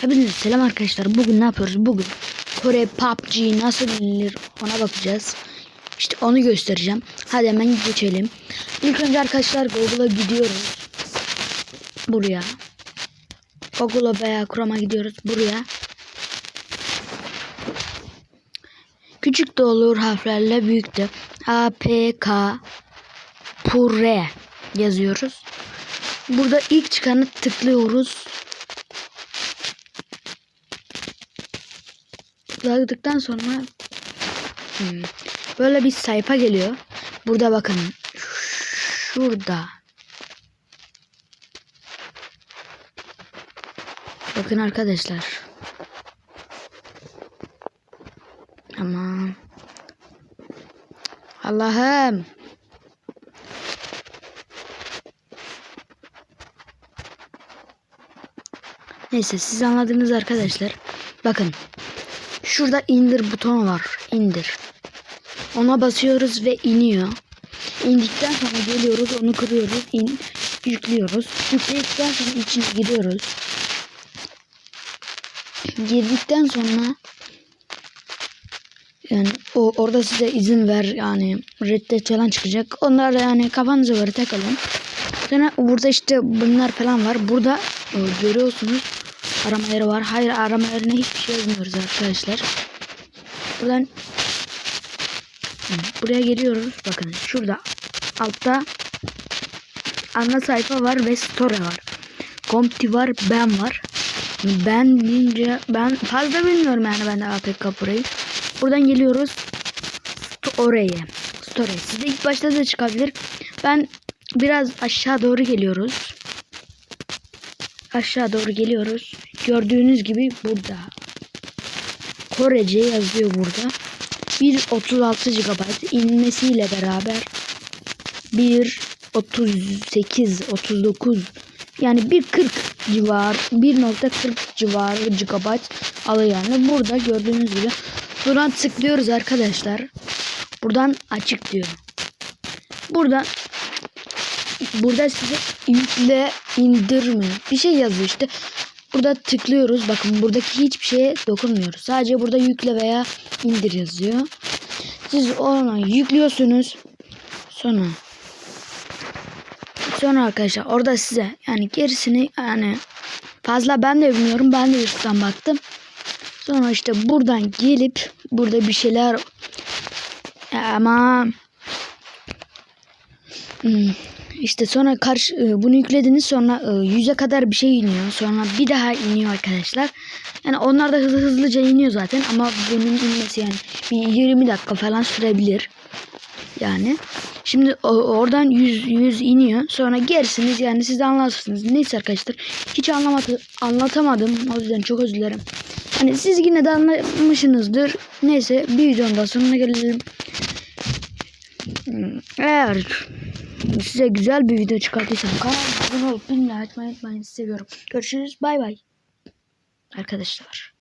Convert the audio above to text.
Hepinize selam arkadaşlar. Bugün ne yapıyoruz? Bugün Kore PUBG nasıl bilinir ona bakacağız. İşte onu göstereceğim. Hadi hemen geçelim. İlk önce arkadaşlar Google'a gidiyoruz. Buraya. Google'a veya Chrome'a gidiyoruz. Buraya. Küçük de olur harflerle büyük de. A, P, Pure yazıyoruz. Burada ilk çıkanı tıklıyoruz. Tıkladıktan sonra hmm, böyle bir sayfa geliyor. Burada bakın. Şurada. Bakın arkadaşlar. Aman. Allah'ım. Neyse siz anladınız arkadaşlar. Bakın. Şurada indir butonu var. İndir. Ona basıyoruz ve iniyor. İndikten sonra geliyoruz onu kırıyoruz. In, yüklüyoruz. Yükledikten sonra içine giriyoruz. Girdikten sonra yani o orada size izin ver yani reddet falan çıkacak. Onlar yani kafanıza göre takılın. Sonra burada işte bunlar falan var. Burada e, görüyorsunuz arama yeri var. Hayır arama yerine hiçbir şey yazmıyoruz arkadaşlar. Buradan buraya geliyoruz. Bakın şurada altta ana sayfa var ve story var. Compti var, ben var. Ben deyince ben fazla bilmiyorum yani ben de APK burayı. Buradan geliyoruz oraya. Story. Sizde ilk başta da çıkabilir. Ben biraz aşağı doğru geliyoruz. Aşağı doğru geliyoruz. Gördüğünüz gibi burada. Korece yazıyor burada. 1.36 GB inmesiyle beraber 1.38 39 yani 1.40 civar 1.40 civarı GB alıyor yani. Burada gördüğünüz gibi buradan tıklıyoruz arkadaşlar. Buradan açık diyor. Burada burada size yükle indirme bir şey yazıyor işte. Burada tıklıyoruz. Bakın buradaki hiçbir şeye dokunmuyoruz. Sadece burada yükle veya indir yazıyor. Siz onu yüklüyorsunuz. Sonra sonra arkadaşlar orada size yani gerisini yani fazla ben de bilmiyorum. Ben de YouTube'dan baktım. Sonra işte buradan gelip burada bir şeyler ama işte sonra karşı bunu yüklediniz sonra yüze kadar bir şey iniyor. Sonra bir daha iniyor arkadaşlar. Yani onlar da hızlı hızlıca iniyor zaten ama bunun inmesi yani bir 20 dakika falan sürebilir. Yani şimdi oradan 100 100 iniyor. Sonra gerisiniz yani siz de anlarsınız. Neyse arkadaşlar hiç anlamadı, anlatamadım. O yüzden çok özür dilerim. Hani siz yine de anlamışsınızdır. Neyse bir videonun da sonuna gelelim. Eğer size güzel bir video çıkartıysam kanalıma abone olup bildirimleri açmayı unutmayın. Sizi seviyorum. Görüşürüz. Bay bay. Arkadaşlar.